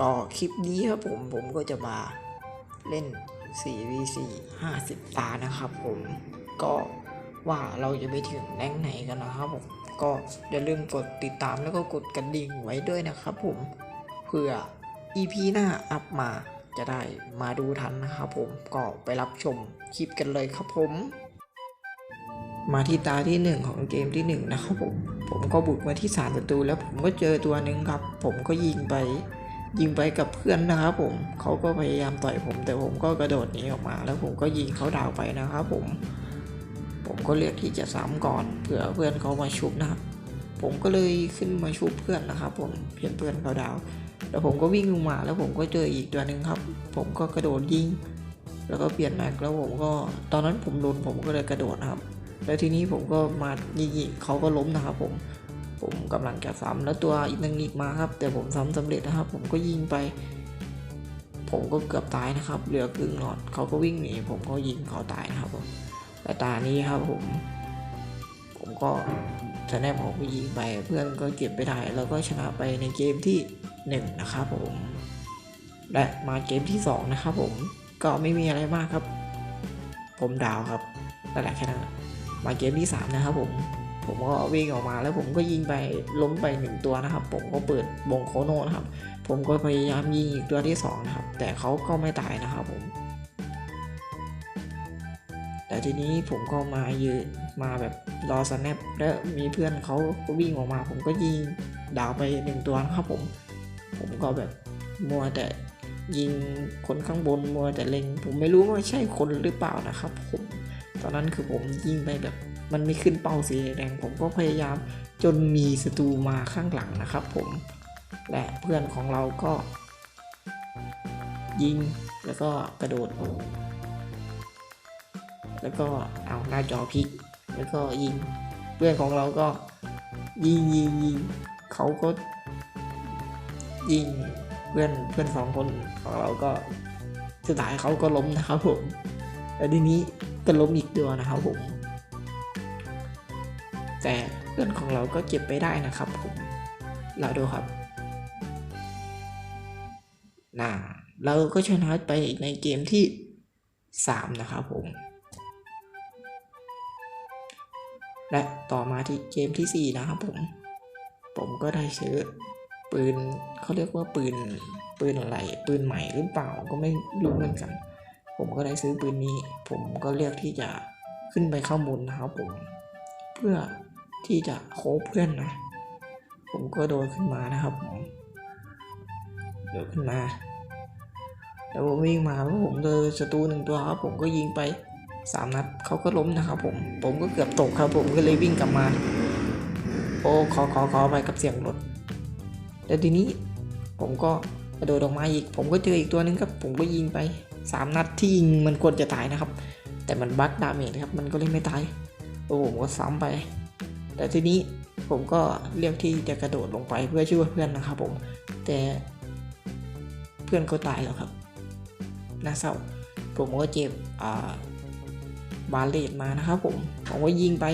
ก็คลิปนี้ครับผมผมก็จะมาเล่น 4v4 50 ตานะครับผมก็ว่าเราจะไปถึงแรงไหนกันนะครับผมก็อย่าลืมกดติดตามแล้วก็กดกระดิ่งไว้ด้วยนะครับผมเพื่อ EP หน้าอัพมาจะได้มาดูทันนะครับผมก็ไปรับชมคลิปกันเลยครับผม มาที่ตาที่หนึ่งของเกมที่หนึ่งนะครับผมผมก็บุกมาที่สารศัตรูแล้วผมก็เจอตัวหนึ่งครับ ผมก็ยิงไป ยิงไปกับเพื่อนนะครับผมเขาก็พยายามต่อยผม แต่ผมก็กระโดดหนีออกมา แล้วผมก็ยิงเขาดาวไปนะครับผม ผมก็เลือกที่จะซ้ำก่อนเผื่อเพื่อนเขามาชุบนะครับผมก็เลยขึ้นมาชุบเพื่อนนะครับ ผมเพื่อนเพื่อนเขาดาว แล้วผมก็วิ่งลงมา แล้วผมก็เจออีกตัวหนึ่งครับ ผมก็กระโดดยิง แล้วก็เปลี่ยนแม็กแล้วผมก็ตอนนั้นผมโดนผมก็เลยกระโดดครับ แล้วทีนี้ผมก็มายิงเขาก็ล้มนะครับผม ผมกำลังจะซ้ำแล้วตัวอีกนึ่งอีกมาครับ แต่ผมซ้ำสำเร็จนะครับ ผมก็ยิงไป ผมก็เกือบตายนะครับ เหลือครึ่งหลอดเขาก็วิ่งหนีผมก็ยิงเขาตายนะครับผมแต่ตานี้ครับผม ผมก็ชนะผมก็ยิงไป เพื่อนก็เก็บไปได้แล้วก็ชนะไปในเกมที่หนึ่งนะครับผมและมาเกมที่สองนะครับผมก็ไม่มีอะไรมากครับ ผมดาวครับนั่นแหละแค่นั้นมาเกมที่ 3 นะครับผม ผมก็วิ่งออกมาแล้วผมก็ยิงไปล้มไปหนึ่งตัวนะครับ ผมก็เปิดวงโคโนนะครับ ผมก็พยายามยิงอีกตัวที่2นะครับ แต่เขาก็ไม่ตายนะครับผมแต่ทีนี้ผมก็มายืนมาแบบรอสแนปแล้วมีเพื่อนเขาก็วิ่งออกมา ผมก็ยิงดาวไปหนึ่งตัวนะครับผม ผมก็แบบมัวแต่ยิงคนข้างบนมัวแต่เล็ง ผมไม่รู้ว่าใช่คนหรือเปล่านะครับ ผมตอนนั้นคือผมยิงไปแบบ มันไม่ขึ้นเป้าสีแดงผมก็พยายามจนมีศัตรูมาข้างหลังนะครับผมและเพื่อนของเราก็ ยิงแล้วก็กระโดด แล้วก็เอาหน้าจอพลิก แล้วก็ยิงเพื่อนของเราก็ยิงยิงยิงเขาก็ยิงเพื่อนเพื่อนสองคนของเราก็สุดท้ายเขาก็ล้มนะครับผมแล้วทีนี้ก็ล้มอีกตัวนะครับผม แต่เพื่อนของเราก็เก็บไปได้นะครับผมเราดูครับน่าเราก็ชนะไปในเกมที่ 3 นะครับผม และต่อมาที่เกมทีสี่ 4 นะครับผม ผมก็ได้ซื้อปืนเขาเรียกว่าปืนปืนอะไรปืนใหม่หรือเปล่าก็ไม่รู้เหมือนกัน ผมก็ได้ซื้อปืนนี้ ผมก็เลือกที่จะขึ้นไปข้างบนนะครับผม เพื่อ ที่จะโคบเพื่อนนะ ผมก็โดนขึ้นมานะครับผมโดนขึ้นมา แล้วผมวิ่งมาแล้วผมเจอศัตรูหนึ่งตัวครับผมก็ยิงไปสามนัดเขาก็ล้มนะครับผม ผมก็เกือบตกครับ ผมก็เลยวิ่งกลับมา โอ้ขอขอขอไปกับเสียงรถแล้วทีนี้ผมก็กระโดดออกมาอีก ผมก็เจออีกตัวหนึงครับ ผมก็ยิงไปสามนัดที่ยิงมันควรจะตายนะครับ แต่มันบั๊กดาเมจครับ มันก็เลยไม่ตายโอ้ผมก็ซ้ำไป แต่ทีนี้ผมก็เลือกที่จะกระโดดลงไปเพื่อช่วยเพื่อนนะครับผมแต่เพื่อนก็ตายแล้วครับน่าเศร้าผมก็เจ็บอ่าบาเลตมานะครับผมผมก็ยิงไป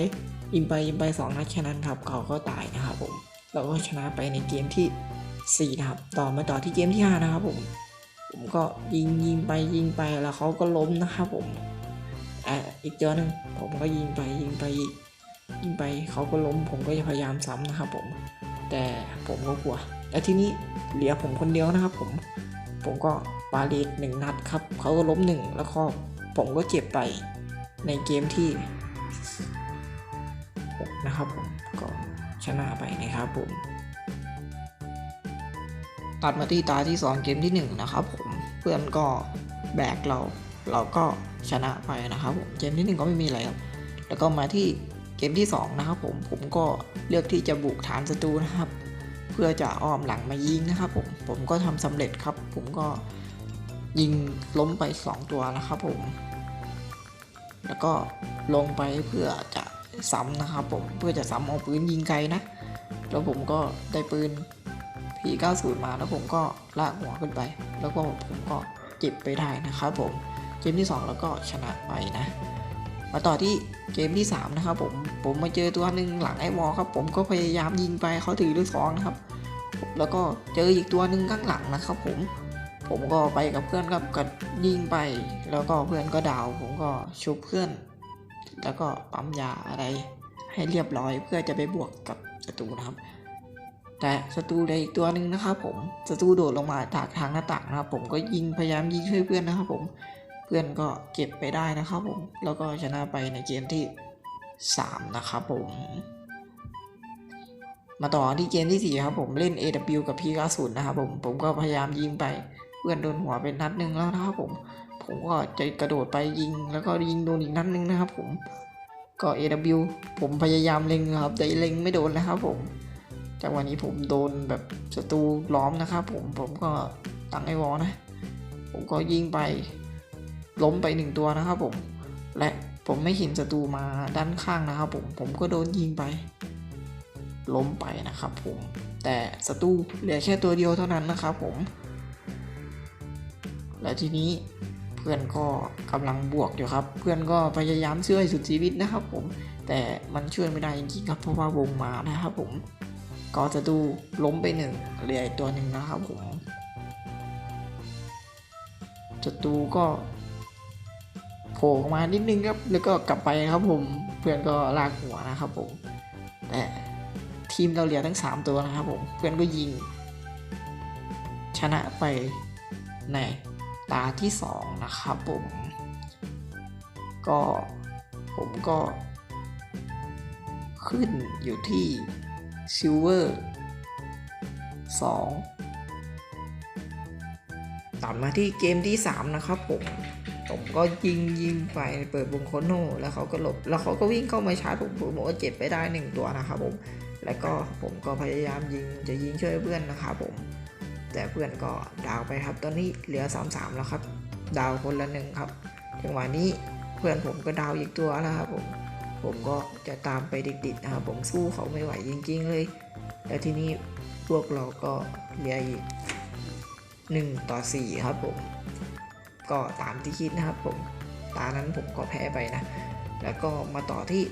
ยิงไปยิงไปสองนัดแค่นั้นครับ เขาก็ตายนะครับผมเราก็ชนะไปในเกมที่ 4 นะครับ ต่อมาต่อที่เกมที่ 5 นะครับผม ผมก็ยิงยิงไปยิงไปแล้วเขาก็ล้มนะครับผมอะอีกตัวหนึ่งผมก็ยิงไปยิงไปอีก ยิงไปเขาก็ล้มผมก็จะพยายามซ้ำนะครับผมแต่ผมก็กลัวแล้วทีนี้เหลือผมคนเดียวนะครับ ผมผมก็ปาเลตหนึ่งนัดครับเขาก็ล้มหนึ่งแล้วก็ผมก็เจ็บไปในเกมที่นะครับผมก็ชนะไปนะครับผมตัดมาที่ตาที่ 2 เกมที่ 1 นะครับผมเพื่อนก็แบกเรา เราก็ชนะไปนะครับผมเกมที่ 1 ก็ไม่มีอะไรครับแล้วก็มาที่ เกมที่ 2 นะครับผมผมก็เลือกที่จะบุกฐานศัตรูนะครับ เพื่อจะอ้อมหลังมายิงนะครับผมผมก็ทำสำเร็จครับ ผมก็ยิงล้มไป 2 ตัวนะครับผม แล้วก็ลงไปเพื่อจะซ้ำนะครับผมเพื่อจะซ้ำเอาปืนยิงไกลนะ แล้วผมก็ได้ปืน P90 มาแล้วผมก็ลากหัวขึ้นไป แล้วก็ผมก็เก็บไปได้นะครับผมเกมที่ 2 แล้วก็ชนะไปนะ มาต่อที่เกมที่ 3 นะครับผม ผมมาเจอตัวหนึ่งหลังไอ้วอครับ ผมก็พยายามยิงไปเขาถือลูกซองนะครับ แล้วก็เจออีกตัวหนึ่งข้างหลังนะครับ ผม ผมก็ไปกับเพื่อนครับก็ยิงไป แล้วก็เพื่อนก็ดาว ผมก็ชุบเพื่อน แล้วก็ปั๊มยาอะไรให้เรียบร้อยเพื่อจะไปบวกกับศัตรูนะครับ แต่ศัตรูใดอีกตัวหนึ่งนะครับ ผมศัตรูโดดลงมาจากทางหน้าต่างนะครับ ผมก็ยิงพยายามยิงช่วยเพื่อนนะครับ ผม เพื่อนก็เก็บไปได้นะครับผม แล้วก็ชนะไปในเกมที่ 3 นะครับผม มาต่อที่เกมที่ 4 ครับผมเล่น AW กับ P90 นะครับผม ผมก็พยายามยิงไป เพื่อนโดนหัวเป็นนัดหนึ่งแล้วนะครับผม ผมก็จะกระโดดไปยิง แล้วก็ยิงโดนอีกนัดหนึ่งนะครับผมก็ AW ผมพยายามเล็งครับ แต่เล็งไม่โดนนะครับผมจากวันนี้ผมโดนแบบศัตรูล้อมนะครับผมผมก็ตั้งไอวอลนะ ผมก็ยิงไป ล้มไปหนึ่งตัวนะครับผม และผมไม่เห็นศัตรูมาด้านข้างนะครับผม ผมก็โดนยิงไป ล้มไปนะครับผม แต่ศัตรูเหลือแค่ตัวเดียวเท่านั้นนะครับผม และทีนี้เพื่อนก็กำลังบวกอยู่ครับ เพื่อนก็พยายามช่วยสุดชีวิตนะครับผม แต่มันช่วยไม่ได้จริงๆครับเพราะว่าวงมานะครับผมก็จะดูล้มไปหนึ่งเหลืออีกตัวหนึ่งนะครับผมศัตรูก็ โผล่ออกมานิดนึงครับ แล้วก็กลับไปครับผม เพื่อนก็ลากหัวนะครับผม แต่ทีมเราเหลือทั้ง 3 ตัวนะครับผม เพื่อนก็ยิง ชนะไปในตาที่ 2 นะครับผม ก็ผมก็ ขึ้นอยู่ที่ซิลเวอร์2ตัดมาที่เกมที่ 3 นะครับผม ผมก็ยิงยิงไปเปิดวงโคโนแล้วเขาก็หลบ แล้วเขาก็วิ่งเข้ามาชาร์จผมผมก็เจ็บไปได้หนึ่งตัวนะครับผม แล้วก็ผมก็พยายามยิงจะยิงช่วยเพื่อนนะครับผม แต่เพื่อนก็ดาวไปครับ ตอนนี้เหลือ 3-3 แล้วครับ ดาวคนละหนึ่งครับ จังหวะนี้เพื่อนผมก็ดาวอีกตัวแล้วครับผม ผมก็จะตามไปติดๆนะครับผมสู้เขาไม่ไหวจริง ๆ เลย แล้วทีนี้พวกเราก็เหลืออีก1ต่อ4ครับผม ก็ตามที่คิดนะครับผมตานั้นผมก็แพ้ไปนะ แล้วก็มาต่อที่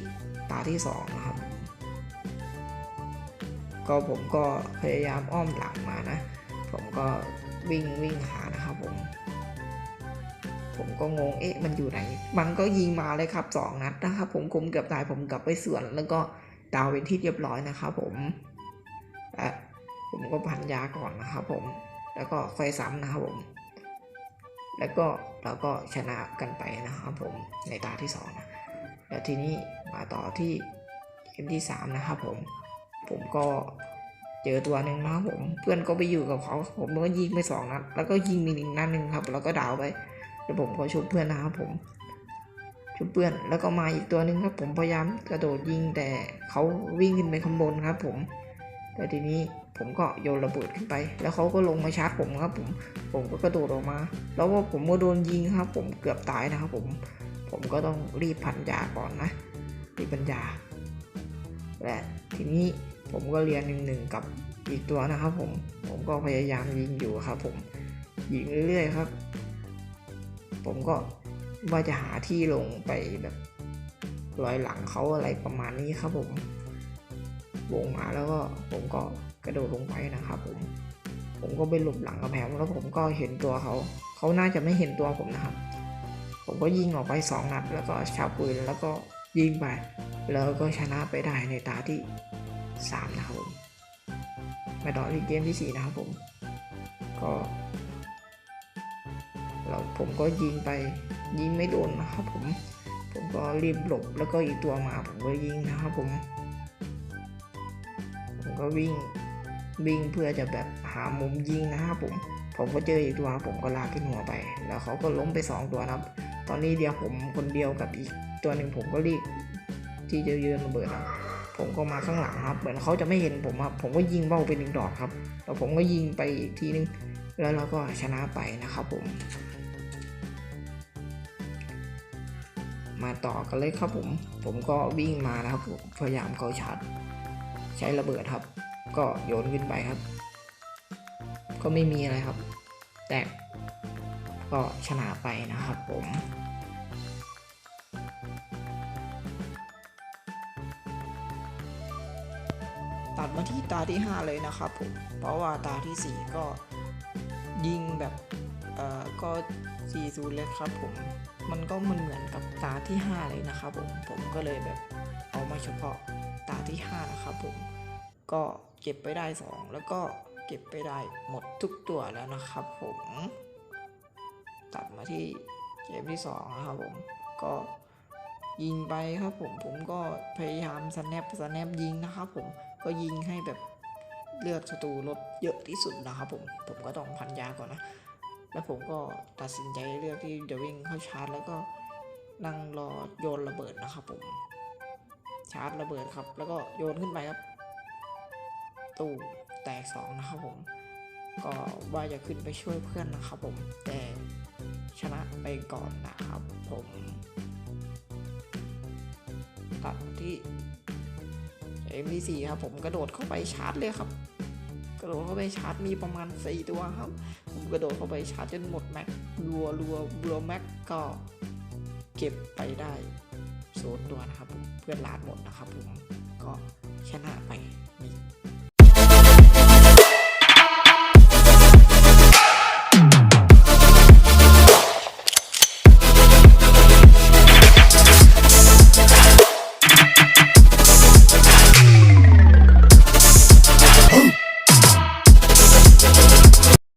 ตาที่2นะครับ ก็ผมก็พยายามอ้อมหลังมานะ ผมก็วิ่งวิ่งหานะครับผม ผมก็งงเอ๊ะมันอยู่ไหน มันก็ยิงมาเลยครับสองนัดนะครับผมคุมเกือบตายผมกลับไปสวน แล้วก็ดาวเป็นที่เรียบร้อยนะครับผมและผมก็พันยาก่อนนะครับผม แล้วก็ค่อยซ้ำนะครับผม แล้วก็เราก็ชนะกันไปนะครับผมในตาที่สองนะแล้วทีนี้มาต่อที่เกมที่สามนะครับผมผมก็เจอตัวหนึ่งนะครับผมเพื่อนก็ไปอยู่กับเขาผมก็ยิงไปสองนัดแล้วก็ยิงมีหนึ่งนัดหนึ่งครับ แล้วก็ดาวไปแล้วผมก็ชุบเพื่อนนะครับผมชุบเพื่อนแล้วก็มาอีกตัวหนึ่งครับ ผมพยายามกระโดดยิงแต่เขาวิ่งขึ้นไปข้างบนครับ ผมแต่ทีนี้ ผมก็โยนระเบิดขึ้นไป แล้วเขาก็ลงมาชาร์จผมครับ ผมผมก็กระโดดออกมา แล้วว่าผมก็โดนยิงครับ ผมเกือบตายนะครับผมผมก็ต้องรีบพันยาก่อนนะรีบพันยา และทีนี้ผมก็เรียนหนึ่งหนึ่งกับอีกตัวนะครับผมผมก็พยายามยิงอยู่ครับ ผมยิงเรื่อยๆครับ ผมก็ว่าจะหาที่ลงไปแบบรอยหลังเขาอะไรประมาณนี้ครับผมวงมาแล้วก็ผมก็ กระโดดลงไปนะครับผม ผมก็ไปหลบหลังกระแพงแล้วผมก็เห็นตัวเขา เขาน่าจะไม่เห็นตัวผมนะครับ ผมก็ยิงออกไปสองนัดแล้วก็ชับปืนแล้วก็ยิงไป แล้วก็ชนะไปได้ในตาที่สามนะครับผมมาต่อที่เกมที่สี่นะครับผม ก็เราผมก็ยิงไปยิงไม่โดนนะครับผม ผมก็รีบหลบแล้วก็อีกตัวมาผมก็ยิงนะครับผม ผมก็วิ่ง วิ่งเพื่อจะแบบหามุมยิงนะครับผม ผมก็เจออีกตัวผมก็ลากขึ้นหัวไป แล้วเขาก็ล้มไปสองตัวครับ ตอนนี้เดียวผมคนเดียวกับอีกตัวหนึ่งผมก็รีบที่จะยืนระเบิดนะผมก็มาข้างหลังครับ เหมือนเขาจะไม่เห็นผมครับ ผมก็ยิงเบ้าไปหนึ่งดอกครับแล้วผมก็ยิงไปอีกทีนึง แล้วเราก็ชนะไปนะครับผม มาต่อกันเลยครับผม ผมก็วิ่งมานะครับผมพยายามเขาชาร์จใช้ระเบิดครับ ก็โยนขึ้นไปครับ ก็ไม่มีอะไรครับ แต่ก็ชนะไปนะครับผมตัดมาที่ตาที่ 5 เลยนะครับผม เพราะว่าตาทีสี่4 ก็ยิงแบบ เอ่อ ก็4-0เลยครับผม มันก็เหมือนเหมือนกับตาที่ 5 เลยนะครับผม ผมก็เลยแบบเอามาเฉพาะตาที่ 5 นะครับผม ก็เก็บไปได้ 2 แล้วก็เก็บไปได้หมดทุกตัวแล้วนะครับผมตัดมาที่เกมที่ 2 นะครับผม ก็ยิงไปครับผมผมก็พยายามสแนปสแนปยิงนะครับผมก็ยิงให้แบบเลือดศัตรูลดเยอะที่สุดนะครับผมผมก็ต้องพันยาก่อนนะ แล้วผมก็ตัดสินใจเลือกที่จะวิ่งเข้าชาร์จ แล้วก็นั่งรอโยนระเบิดนะครับผมชาร์จระเบิดครับ แล้วก็โยนขึ้นไปครับ ตู้แตกสองนะครับผม ก็ว่าจะขึ้นไปช่วยเพื่อนนะครับผม แต่ชนะไปก่อนนะครับผมตัดที่ MV4 ครับผมกระโดดเข้าไปชาร์จเลยครับ กระโดดเข้าไปชาร์จมีประมาณ 4 ตัวครับ ผมกระโดดเข้าไปชาร์จจนหมดแม็กรัวรัวรัวแม็กก็เก็บไปได้โซนตัวนะครับผมเพื่อนลาดหมดนะครับผมก็ชนะไปมี